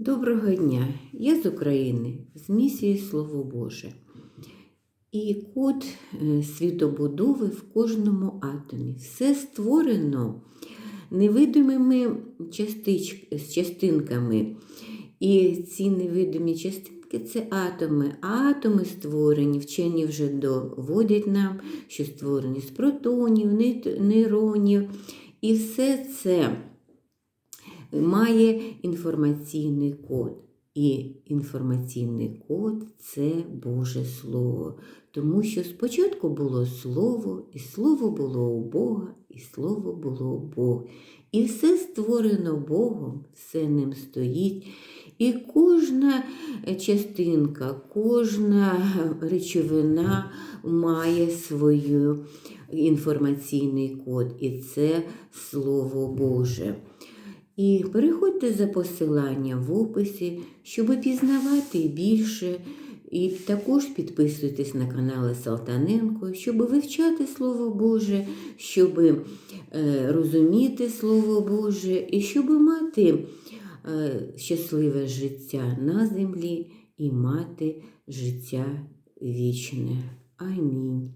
Доброго дня! Я з України, з місією Слово Боже. І код е, світобудови в кожному атомі. Все створено невидимими частич... частинками. І ці невидимі частинки це атоми. А атоми створені, вчені вже доводять нам, що створені з протонів, нейронів. І все це має інформаційний код. І інформаційний код це Боже Слово. Тому що спочатку було Слово, і Слово було у Бога, і Слово було Бог. І все створено Богом, все ним стоїть. І кожна частинка, кожна речовина має свою інформаційний код, і це Слово Боже. І переходьте за посиланням в описі, щоб пізнавати більше. І також підписуйтесь на канали Салтаненко, щоб вивчати Слово Боже, щоб е, розуміти Слово Боже і щоб мати е, щасливе життя на землі і мати життя вічне. Амінь.